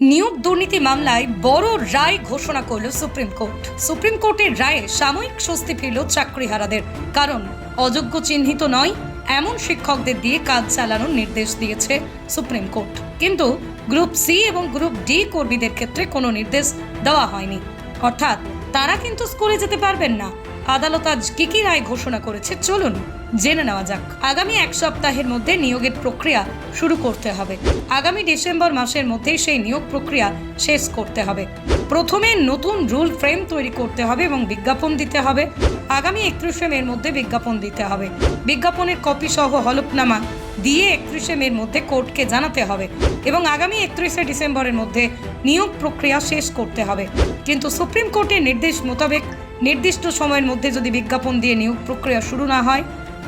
নিয়োগ দুর্নীতি মামলায় বড় রায় ঘোষণা করল সুপ্রিম কোর্ট। সুপ্রিম কোর্টের রায়ে সাময়িক স্বস্তি ফিরল চাকরিহারাদের। কারণ, অযোগ্য চিহ্নিত নয়, এমন শিক্ষকদের দিয়ে কাজ চালানোর নির্দেশ দিয়েছে সুপ্রিম কোর্ট। কিন্তু, গ্রুপ সি এবং গ্রুপ ডি কর্মীদের ক্ষেত্রে কোনো নির্দেশ দেওয়া হয়নি। অর্থাৎ, তারা কিন্তু স্কুলে যেতে পারবেন না। আদালত আজ কি কি রায় ঘোষণা করেছে চলুন জেনে নেওয়া যাক। আগামী এক সপ্তাহের মধ্যে নিয়োগের প্রক্রিয়া শুরু করতে হবে। আগামী ডিসেম্বর মাসের মধ্যেই সেই নিয়োগ প্রক্রিয়া শেষ করতে হবে। প্রথমে নতুন রুল ফ্রেম তৈরি করতে হবে এবং বিজ্ঞাপন দিতে হবে। আগামী একত্রিশে মের মধ্যে বিজ্ঞাপন দিতে হবে। বিজ্ঞাপনের কপি সহ হলফনামা দিয়ে একত্রিশে মের মধ্যে কোর্টকে জানাতে হবে এবং আগামী একত্রিশে ডিসেম্বরের মধ্যে নিয়োগ প্রক্রিয়া শেষ করতে হবে। কিন্তু সুপ্রিম কোর্টের নির্দেশ মোতাবেক নির্দিষ্ট সময়ের মধ্যে যদি বিজ্ঞাপন দিয়ে নিয়োগ প্রক্রিয়া শুরু না হয়,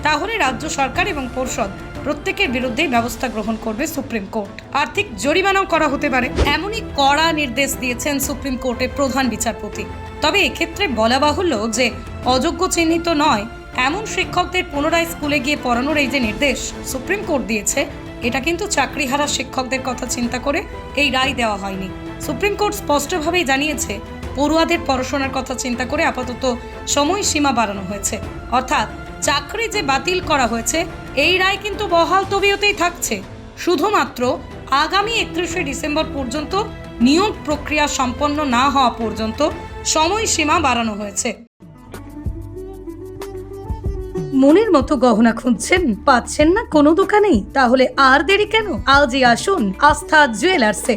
তাহলে রাজ্য সরকার এবং পরিষদ প্রত্যেকের বিরুদ্ধেই ব্যবস্থা গ্রহণ করবে সুপ্রিম কোর্ট। আর্থিক জরিমানাও করা হতে পারে। এমনই কড়া নির্দেশ দিয়েছেন সুপ্রিম কোর্টের প্রধান বিচারপতি। তবে এক্ষেত্রে বলা বাহুল্য যে, অযোগ্য চিহ্নিত নয়, এমন শিক্ষকদের পুনরায় স্কুলে গিয়ে পড়ানোর এই যে নির্দেশ সুপ্রিম কোর্ট দিয়েছে, এটা কিন্তু চাকরি চাকরিহারা শিক্ষকদের কথা চিন্তা করে এই রায় দেওয়া হয়নি। সুপ্রিম কোর্ট স্পষ্টভাবেই জানিয়েছে পড়ুয়াদের পড়াশোনার কথা চিন্তা করে আপাতত সময়সীমা বাড়ানো হয়েছে। অর্থাৎ চাকরি যে বাতিল করা হয়েছে, এই রায় কিন্তু বহাল তবিয়তেই থাকছে। শুধুমাত্র আগামী একত্রিশে ডিসেম্বর পর্যন্ত নিয়োগ প্রক্রিয়া সম্পন্ন না হওয়া পর্যন্ত সময়সীমা বাড়ানো হয়েছে। মনের মতো গহনা খুঁজছেন? পাচ্ছেন না কোনো দোকানেই? তাহলে আর দেরি কেন? আজই আসুন আস্থা জুয়েলার্সে।